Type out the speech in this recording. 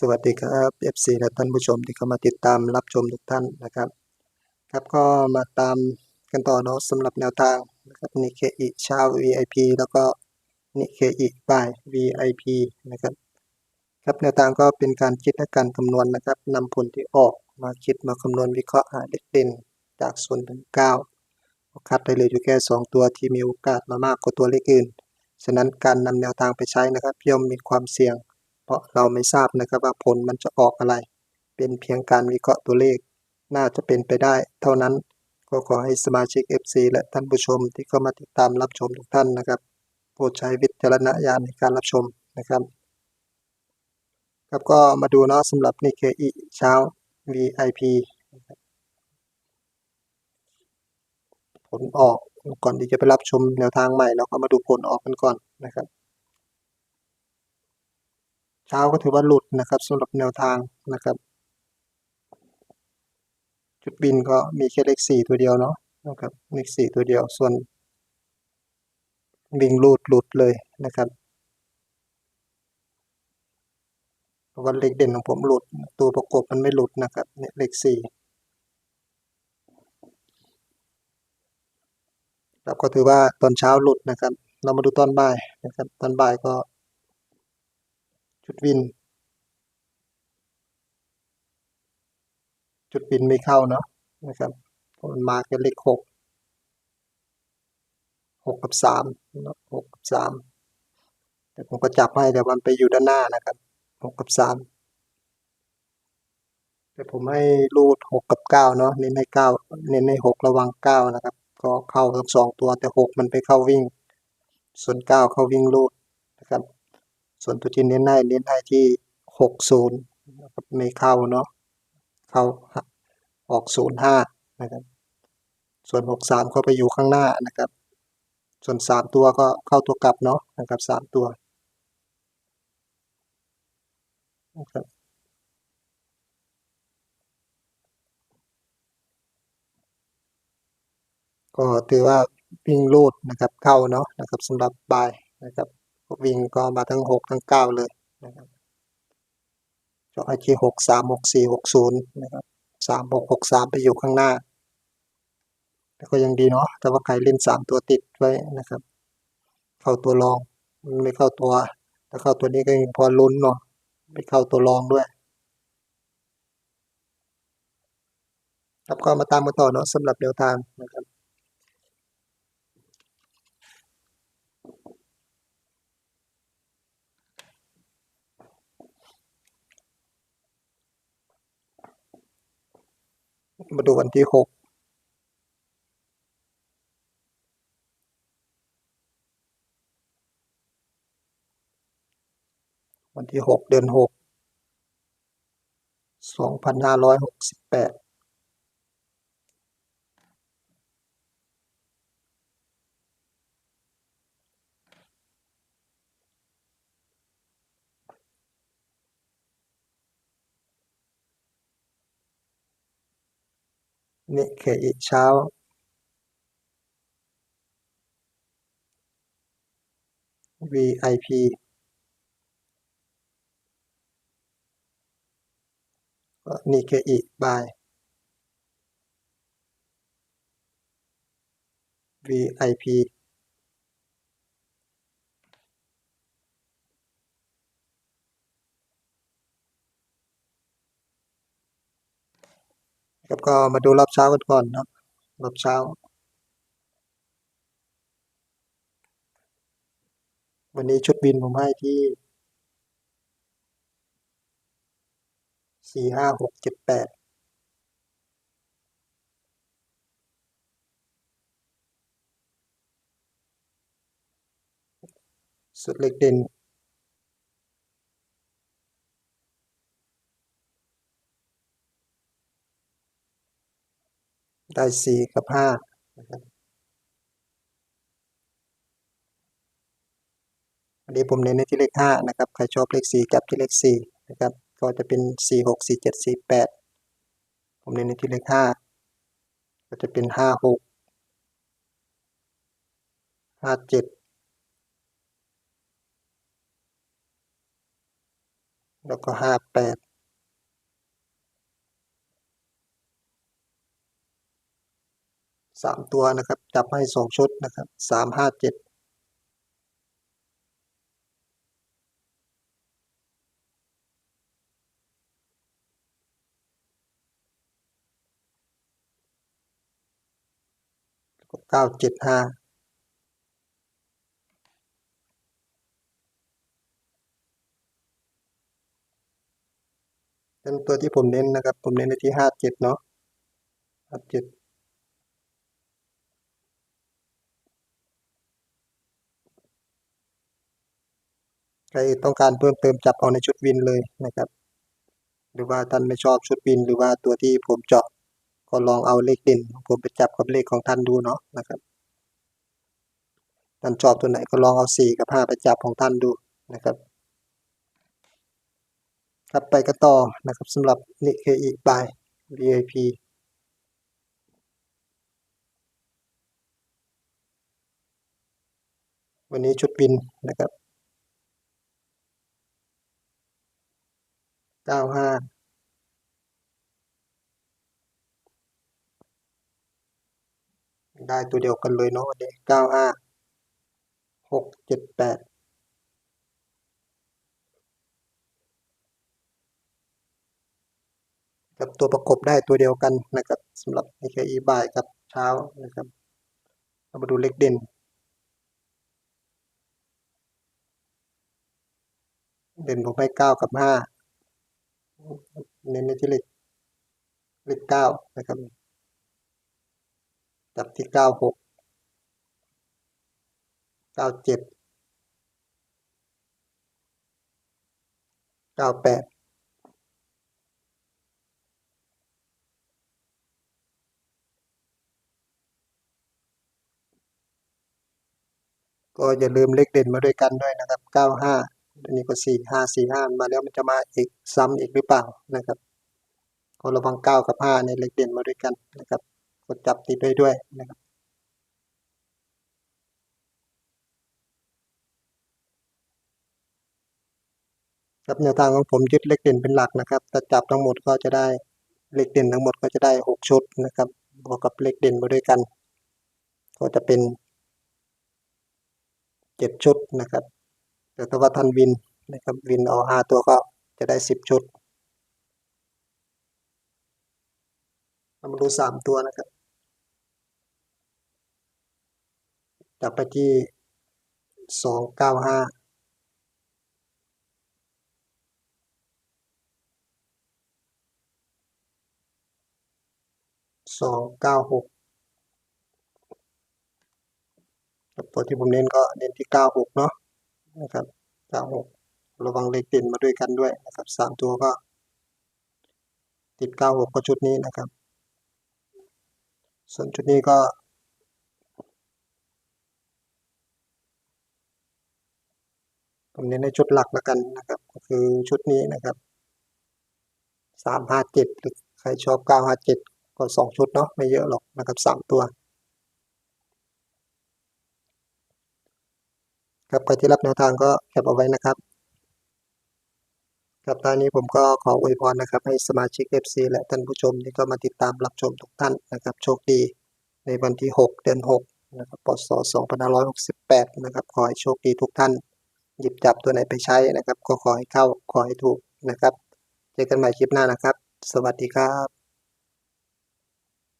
สวัสดีครับ FC และท่านผู้ชมที่เข้ามาติดตามรับชมทุกท่านนะครับ ครับก็มาตามกันต่อเนาะสำหรับแนวทางนะครับนิเคอิช้า VIP แล้วก็นิเคอิบาย VIP นะครับ ครับแนวทางก็เป็นการคิดและการคำนวณนะครับนำผลที่ออกมาคิดมาคำนวณวิเคราะห์หาเลขเด่นจากศูนย์ถึงเก้าคัดได้เลยอยู่แค่สองตัวที่มีโอกาสมามากกว่าตัวเลขอื่น ฉะนั้นการนำแนวทางไปใช้นะครับย่อมมีความเสี่ยง เพราะเราไม่ทราบนะครับว่าผลมันจะออกอะไร เป็นเพียงการวิเคราะห์ตัวเลข น่าจะเป็นไปได้ เท่านั้นก็ขอให้สมาชิก FC และท่านผู้ชมที่เข้ามาติดตามรับชมทุกท่านนะครับโปรดใช้วิจารณญาณในการรับชมนะครับ ครับก็มาดูเนาะสำหรับนิเคอิเช้า VIP ผลออกก่อนที่จะไปรับชมแนวทางใหม่เราก็มาดูผลออกกันก่อนนะครับ เช้าก็ถือว่าหลุดนะครับสำหรับแนวทางนะครับ จุดบินก็มีแค่เลขสี่ตัวเดียวเนาะนะครับเลขสี่ตัวเดียวส่วนวิ่งหลุดหลุดเลยนะครับเพราะว่าเลขเด่นของผมหลุด ตัวประกบมันไม่หลุดนะครับเนี่ยเลขสี่ครับก็ถือว่าตอนเช้าหลุดนะครับ เรามาดูตอนบ่ายนะครับ ตอนบ่ายก็ จุดวิน จุดบินไม่เข้าเนาะนะครับมันมาแค่เลขหกหกกับสามหกกับสามแต่ผมก็จับให้แต่มันไปอยู่ด้านหน้านะครับหกกับสามแต่ผมให้รูดหกกับเก้าเนาะเน้นให้เก้าเน้นให้หกระวังเก้านะครับ ก็เข้าทั้งสองตัวแต่หกมันไปเข้าวิ่ง ส่วนเก้าเข้าวิ่งรูดนะครับ ส่วนตัวที่เน้นให้เน้นให้ที่หกศูนย์ไม่เข้าเนาะเข้าออกศูนย์ห้านะครับ ส่วนหกสามเข้าไปอยู่ข้างหน้านะครับ ส่วนสามตัวก็เข้าตัวกลับเนาะนะครับสามตัวนะครับก็ถือว่าวิ่งรูดนะครับเข้าเนาะนะครับสำหรับบายนะครับ วิ่งก็มาทั้งหกทั้งเก้าเลยนะครับก็ไอทีหกสามหกสี่หกศูนย์นะครับสามหกหกสามไปอยู่ข้างหน้า แต่ก็ยังดีเนาะแต่ว่าใครเล่นสามตัวติดไว้นะครับ เข้าตัวรองมันไม่เข้าตัวถ้าเข้าตัวนี้ก็ยังพอลุ้นเนาะไม่เข้าตัวรองด้วยครับก็มาตามกันต่อเนาะสำหรับแนวทางนะครับ มาดูวันที่หกวันที่หกเดือนหกสองพันห้าร้อยหกสิบแปด นิเคอิเช้า VIP นิเคอิบาย VIP ครับก็มาดูรอบเช้ากันก่อนนะครับรอบเช้า วันนี้ชุดบินผมให้ที่สี่ห้าหกเจ็ดแปดสุดเล็กเด่น ได้สี่กับห้าครัอันนี้ผมเน้นในที่เลขห้านะครับ ใครชอบเลขสี่กับที่เลขสี่นะครับ ก็จะเป็นสี่หกสี่เจ็ดสี่แปดผมเน้นในที่เลขห้าก็จะเป็นห้าหกห้าเจ็ดแล้วก็ห้าแปด สามตัวนะครับ จับให้สองชุดนะครับสามห้าเจ็ดเก้าเจ็ดห้าเป็นตัวที่ผมเน้นนะครับ ผมเน้นในที่ห้าเจ็ดเนาะห้าเจ็ด ใครต้องการเพิ่มเติมจับเอาในชุดวินเลยนะครับ หรือว่าท่านไม่ชอบชุดวิน หรือว่าตัวที่ผมเจาะก็ลองเอาเลขเด่นผมไปจับกับเลขของท่านดูเนาะนะครับท่านชอบตัวไหนก็ลองเอาสี่กับห้าไปจับของท่านดูนะครับครับไปกันต่อนะครับสำหรับนิเคอีบาย VIP วันนี้ชุดวินนะครับ เก้าห้าได้ตัวเดียวกันเลยเนาะวันนี้เก้าห้าหกเจ็ดแปดกับตัวประกบได้ตัวเดียวกันนะครับสำหรับ NKE บ่ายกับเช้านะครับเรามาดูเลขเด่นเด่นผมให้เก้ากับห้า เน้นในที่เลขเลขเก้านะครับจับที่เก้าหกเก้าเจ็ดเก้าแปดก็อย่าลืมเลขเด่นมาด้วยกันด้วยนะครับเก้าห้า อันนี้ก็สี่ห้าสี่ห้ามาแล้วมันจะมาอีกซ้ำอีกหรือเปล่านะครับก็ระวังเก้ากับห้าในเลขเด่นมาด้วยกันนะครับกดจับติดไว้ด้วยนะครับครับแนวทางของผมยึดเลขเด่นเป็นหลักนะครับถ้าจับทั้งหมดก็จะได้เลขเด่นทั้งหมดก็จะได้หกชุดนะครับบวกกับเลขเด่นมาด้วยกัน ก็จะเป็นเจ็ดชุดนะครับ แต่ถ้าว่าท่านวินนะครับวินเอาห้าตัวก็จะได้สิบชุดเรามาดูสามตัวนะครับจับไปที่สองเก้าห้าสองเก้าหกตัวที่ผมเน้นก็เน้นที่เก้าหกเนาะ นะครับเก้าหกระวังเลขเด่นมาด้วยกันด้วยนะครับสามตัวก็ ติดเก้าหกก็ชุดนี้นะครับ ส่วนชุดนี้ก็ผมเน้นในชุดหลักแล้วกันนะครับ ก็คือชุดนี้นะครับสามห้าเจ็ดหรือใครชอบเก้าห้าเจ็ดก็สองชุดเนาะไม่เยอะหรอกนะครับสามตัว ครับใครที่รับแนวทางก็แคปเอาไว้นะครับครับตอนนี้ผมก็ขออวยพรนะครับ ให้สมาชิก FC และท่านผู้ชมที่ก็มาติดตามรับชมทุกท่านนะครับ โชคดีในวันที่ 6 เดือน 6 นะครับพศ2568 นะครับ ขอให้โชคดีทุกท่าน หยิบจับตัวไหนไปใช้นะครับ ก็ขอให้เข้า ขอให้ถูกนะครับ เจอกันใหม่คลิปหน้านะครับ สวัสดีครับ